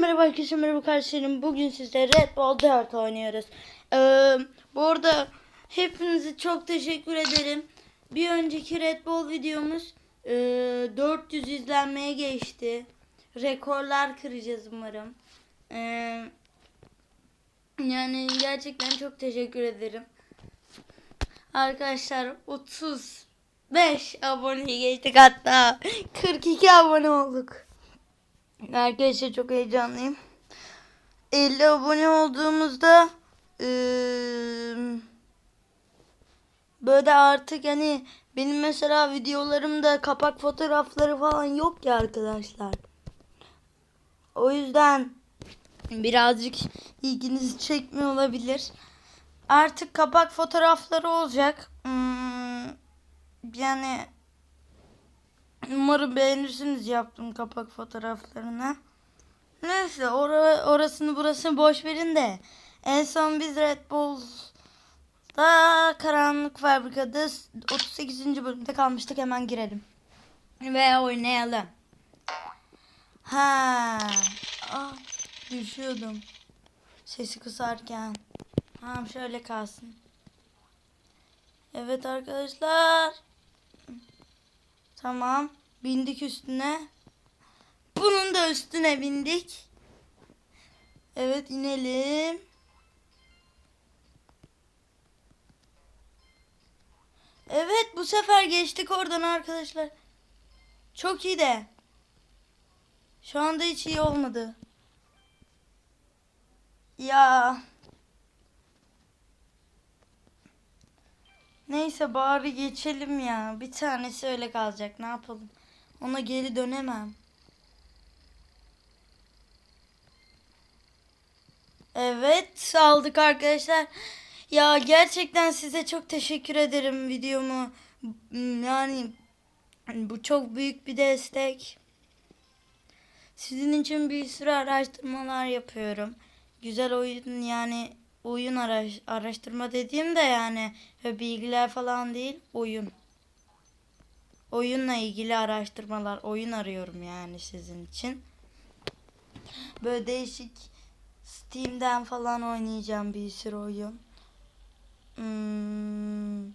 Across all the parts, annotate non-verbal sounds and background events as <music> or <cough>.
merhaba arkadaşlar merhaba kardeşlerim. Bugün sizle Red Bull 4 oynuyoruz. Ee, bu arada hepinize çok teşekkür ederim. Bir önceki Red Bull videomuz e, 400 izlenmeye geçti. Rekorlar kıracağız umarım. Ee, yani gerçekten çok teşekkür ederim. Arkadaşlar 35 aboneyi geçtik hatta 42 abone olduk. Arkadaşlar çok heyecanlıyım. 50 abone olduğumuzda eee, böyle artık hani benim mesela videolarımda kapak fotoğrafları falan yok ya arkadaşlar. O yüzden birazcık ilginizi çekmiyor olabilir. Artık kapak fotoğrafları olacak. Hmm, yani Umarım beğenirsiniz yaptığım kapak fotoğraflarını. Neyse ora- orasını burasını boş verin de. En son biz Red Bull'da Karanlık Fabrika'da 38. bölümde kalmıştık. Hemen girelim. Ve oynayalım. Ha. Ah, düşüyordum. Sesi kısarken. Tamam şöyle kalsın. Evet arkadaşlar. Tamam. Bindik üstüne. Bunun da üstüne bindik. Evet inelim. Evet bu sefer geçtik oradan arkadaşlar. Çok iyi de. Şu anda hiç iyi olmadı. Ya. Neyse bari geçelim ya. Bir tanesi öyle kalacak. Ne yapalım? Ona geri dönemem. Evet aldık arkadaşlar. Ya gerçekten size çok teşekkür ederim videomu. Yani bu çok büyük bir destek. Sizin için bir sürü araştırmalar yapıyorum. Güzel oyun yani oyun araş- araştırma dediğim de yani ve bilgiler falan değil oyun. Oyunla ilgili araştırmalar, oyun arıyorum yani sizin için. Böyle değişik Steam'den falan oynayacağım bir sürü oyun. Hmm.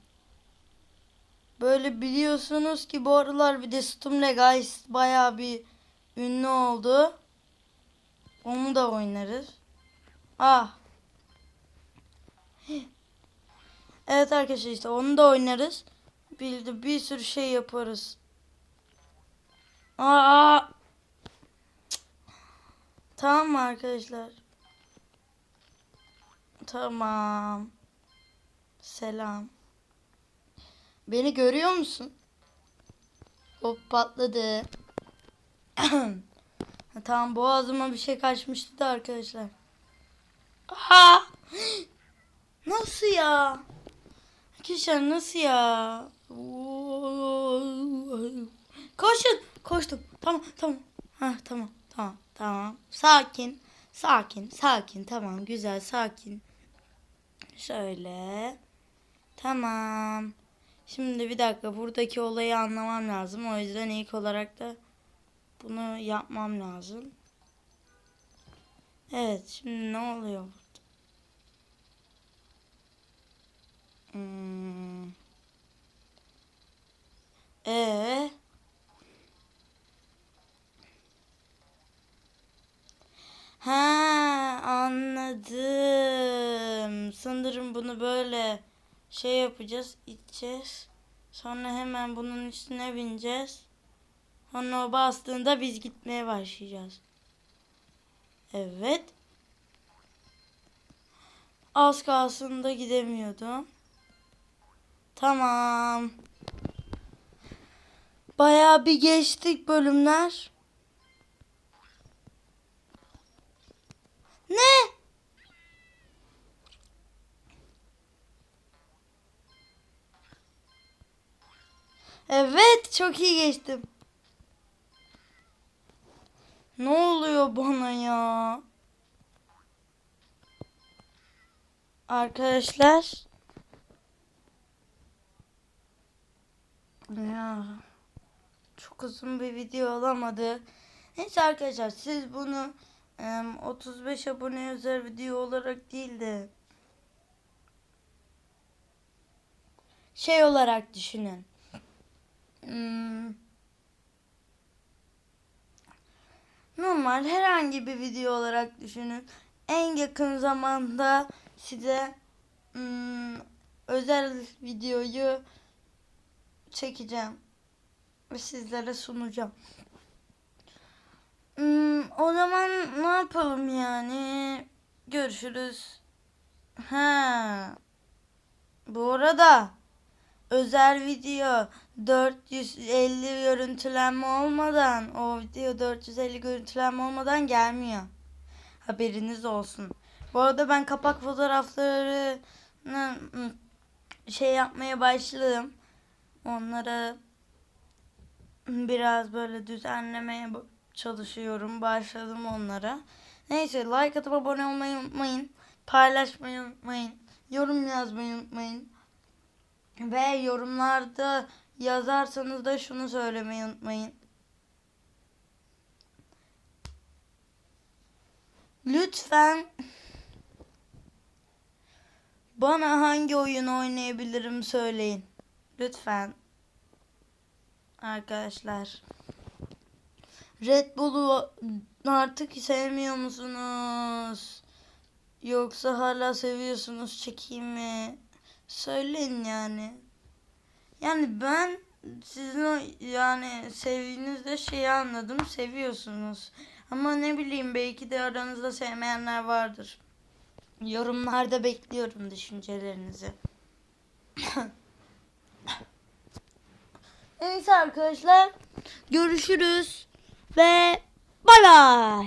Böyle biliyorsunuz ki bu aralar bir de Stumle Guys bayağı bir ünlü oldu. Onu da oynarız. Ah. Evet arkadaşlar işte onu da oynarız. Bir, de bir sürü şey yaparız. Aa. Tamam mı arkadaşlar? Tamam. Selam. Beni görüyor musun? Hop patladı. <clears throat> Tamam boğazıma bir şey kaçmıştı da arkadaşlar. Aa! Ya? Arkadaşlar nasıl ya? Koşun. Koştum. Tamam tamam. Ha tamam tamam tamam. Sakin. Sakin sakin tamam güzel sakin. Şöyle. Tamam. Şimdi bir dakika buradaki olayı anlamam lazım. O yüzden ilk olarak da bunu yapmam lazım. Evet şimdi ne oluyor? Hmm. Ee? Ha anladım. Sanırım bunu böyle şey yapacağız, içeceğiz. Sonra hemen bunun üstüne bineceğiz. Sonra o bastığında biz gitmeye başlayacağız. Evet. Az kalsın da gidemiyordum. Tamam. Bayağı bir geçtik bölümler. Ne? Evet, çok iyi geçtim. Ne oluyor bana ya? Arkadaşlar. Ya. Çok uzun bir video olamadı. Neyse arkadaşlar siz bunu em, 35 abone özel video olarak değil de şey olarak düşünün. Hmm, normal herhangi bir video olarak düşünün. En yakın zamanda size hmm, özel videoyu çekeceğim ve sizlere sunacağım. Hmm, o zaman ne yapalım yani? Görüşürüz. Ha. Bu arada özel video 450 görüntülenme olmadan o video 450 görüntülenme olmadan gelmiyor. Haberiniz olsun. Bu arada ben kapak fotoğraflarını hmm, şey yapmaya başladım. Onları biraz böyle düzenlemeye çalışıyorum. Başladım onlara. Neyse like atıp abone olmayı unutmayın. Paylaşmayı unutmayın. Yorum yazmayı unutmayın. Ve yorumlarda yazarsanız da şunu söylemeyi unutmayın. Lütfen bana hangi oyun oynayabilirim söyleyin. Lütfen. Arkadaşlar. Red Bull'u artık sevmiyor musunuz? Yoksa hala seviyorsunuz çekeyim mi? Söyleyin yani. Yani ben sizin o yani sevdiğinizde şeyi anladım seviyorsunuz. Ama ne bileyim belki de aranızda sevmeyenler vardır. Yorumlarda bekliyorum düşüncelerinizi. <laughs> Neyse arkadaşlar görüşürüz ve bay bay.